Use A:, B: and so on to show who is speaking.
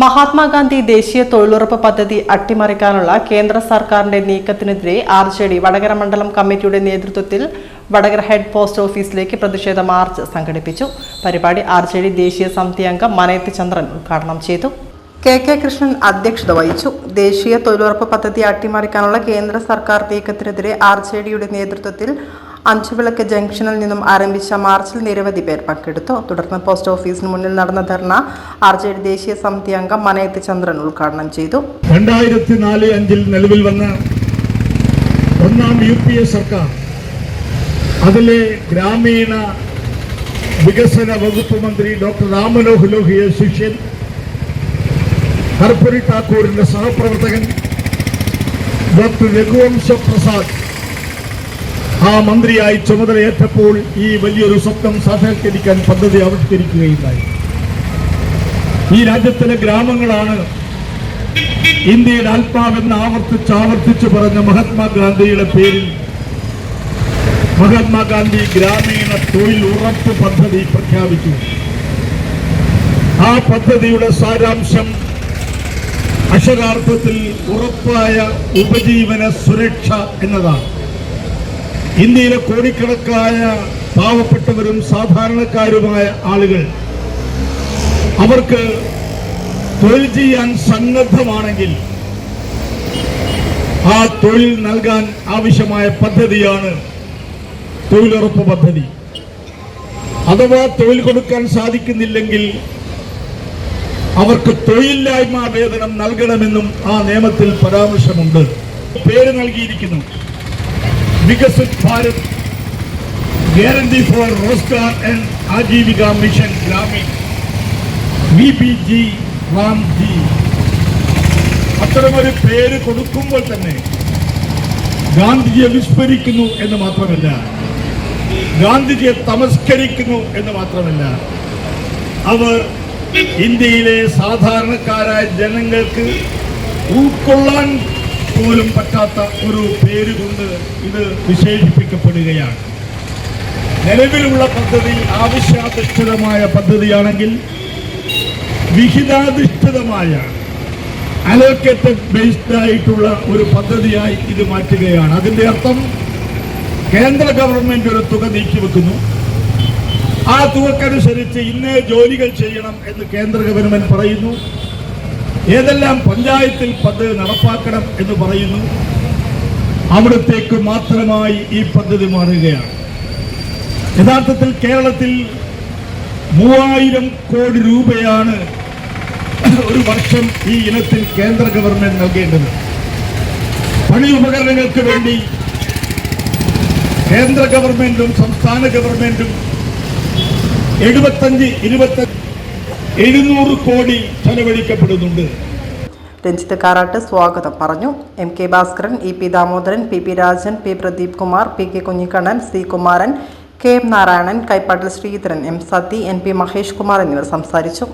A: മഹാത്മാഗാന്ധി ദേശീയ തൊഴിലുറപ്പ് പദ്ധതി അട്ടിമറിക്കാനുള്ള കേന്ദ്ര സർക്കാരിന്റെ നീക്കത്തിനെതിരെ ആർ ജെ ഡി വടകര മണ്ഡലം കമ്മിറ്റിയുടെ നേതൃത്വത്തിൽ വടകര ഹെഡ് പോസ്റ്റ് ഓഫീസിലേക്ക് പ്രതിഷേധ മാർച്ച് സംഘടിപ്പിച്ചു. പരിപാടി ആർ ജെ ഡി ദേശീയ സമിതി അംഗം മനയത്ത് ചന്ദ്രൻ ഉദ്ഘാടനം ചെയ്തു. കെ കെ കൃഷ്ണൻ അധ്യക്ഷത വഹിച്ചു. ദേശീയ തൊഴിലുറപ്പ് പദ്ധതി അട്ടിമറിക്കാനുള്ള കേന്ദ്ര സർക്കാർ നീക്കത്തിനെതിരെ ആർ ജെ ഡിയുടെ നേതൃത്വത്തിൽ അഞ്ചുവിളക്ക് ജംഗ്ഷനിൽ നിന്നും ആരംഭിച്ച മാർച്ചിൽ നിരവധി പേർ പങ്കെടുത്തു. തുടർന്ന് പോസ്റ്റ് ഓഫീസിന് മുന്നിൽ നടന്ന ധർണ ആർ ജെ ഡി ദേശീയ സമിതി അംഗം മനയത്ത് ചന്ദ്രൻ ഉദ്ഘാടനം ചെയ്തു.
B: രണ്ടായിരത്തി നാല് അഞ്ചിൽ നിലവിൽ വന്ന ഒന്നാം യു പി എ സർക്കാർ അതിലെ ഗ്രാമീണ വികസന വകുപ്പ് മന്ത്രി ഡോക്ടർ രാമനോഹ് ലോഹിയ ശിഷ്യൻ ഹർപുരി ഠാക്കൂറിന്റെ സഹപ്രവർത്തകൻ ഡോക്ടർ രഘുവംശ പ്രസാദ് ആ മന്ത്രിയായി ചുമതലയേറ്റപ്പോൾ ഈ വലിയൊരു സ്വപ്നം സാക്ഷാത്കരിക്കാൻ പദ്ധതി ആവിഷ്കരിക്കുകയുണ്ടായി ഈ രാജ്യത്തിലെ ഗ്രാമങ്ങളാണ് ഇന്ത്യയുടെ ആത്മാവെന്ന് ആവർത്തിച്ച് ആവർത്തിച്ച് പറഞ്ഞ മഹാത്മാഗാന്ധിയുടെ പേരിൽ മഹാത്മാഗാന്ധി ഗ്രാമീണ തൊഴിൽ ഉറപ്പ് പദ്ധതി പ്രഖ്യാപിച്ചു. ആ പദ്ധതിയുടെ സാരാംശം അക്ഷരാർത്ഥത്തിൽ ഉറപ്പായ ഉപജീവന സുരക്ഷ എന്നതാണ്. ഇന്ത്യയിലെ കോടിക്കണക്കായ പാവപ്പെട്ടവരും സാധാരണക്കാരുമായ ആളുകൾ അവർക്ക് തൊഴിൽ ചെയ്യാൻ സന്നദ്ധമാണെങ്കിൽ ആ തൊഴിൽ നൽകാൻ ആവശ്യമായ പദ്ധതിയാണ് തൊഴിലുറപ്പ് പദ്ധതി. അഥവാ തൊഴിൽ കൊടുക്കാൻ സാധിക്കുന്നില്ലെങ്കിൽ അവർക്ക് തൊഴിലില്ലായ്മ വേതനം നൽകണമെന്നും ആ നിയമത്തിൽ പരാമർശമുണ്ട്. പേര് നൽകിയിരിക്കുന്നു. Viksit Bharat guarantee for Rozgar and Ajeevika mission Gramin. V P G Ram G. അത്തരമൊരു പേര് കൊടുക്കുമ്പോൾ തന്നെ ഗാന്ധിജിയെ വിസ്മരിക്കുന്നു എന്ന് മാത്രമല്ല ഗാന്ധിജിയെ തമസ്കരിക്കുന്നു എന്ന് മാത്രമല്ല അവർ ഇന്ത്യയിലെ സാധാരണക്കാരായ ജനങ്ങൾക്ക് ഉൾക്കൊള്ളാൻ പോലും പറ്റാത്ത ഒരു പേര് കൊണ്ട് ഇത് വിശേഷിപ്പിക്കപ്പെടുകയാണ് നിലവിലുള്ള പദ്ധതി ആവശ്യാധിഷ്ഠിതമായ പദ്ധതിയാണെങ്കിൽ വിഹിതാധിഷ്ഠിതമായ അലോക്കേറ്റഡ് ബേസ്ഡ് ആയിട്ടുള്ള ഒരു പദ്ധതിയായി ഇത് മാറ്റുകയാണ്. അതിന്റെ അർത്ഥം കേന്ദ്ര ഗവൺമെന്റ് ഒരു തുക നീക്കിവെക്കുന്നു. ആ തുകക്കനുസരിച്ച് ഇന്നേ ജോലികൾ ചെയ്യണം എന്ന് കേന്ദ്ര ഗവൺമെന്റ് പറയുന്നു. ഏതെല്ലാം പഞ്ചായത്തിൽ പദ്ധതി നടപ്പാക്കണം എന്ന് പറയുന്നു അവിടത്തേക്ക് മാത്രമായി ഈ പദ്ധതി മാറുകയാണ്. യഥാർത്ഥത്തിൽ കേരളത്തിൽ മൂവായിരം കോടി രൂപയാണ് ഒരു വർഷം ഈ ഇനത്തിൽ കേന്ദ്ര ഗവൺമെന്റ് നൽകേണ്ടത്. പണി ഉപകരണങ്ങൾക്ക് വേണ്ടി കേന്ദ്ര ഗവൺമെന്റും സംസ്ഥാന ഗവൺമെന്റും എഴുപത്തഞ്ച് ഇരുപത്തഞ്ച് എഴുന്നൂറ് കോടി ചെലവഴിക്കപ്പെടുന്നുണ്ട്.
A: രഞ്ജിത്ത് കാരാട്ട് സ്വാഗതം പറഞ്ഞു. M K Bhaskaran E P Damodaran P P Rajan P Pradeep Kumar P K Kunhikannan C Kumaran K M Narayanan Kaippattil Sreedharan M Sathi N P Mahesh Kumar എന്നിവർ സംസാരിച്ചു.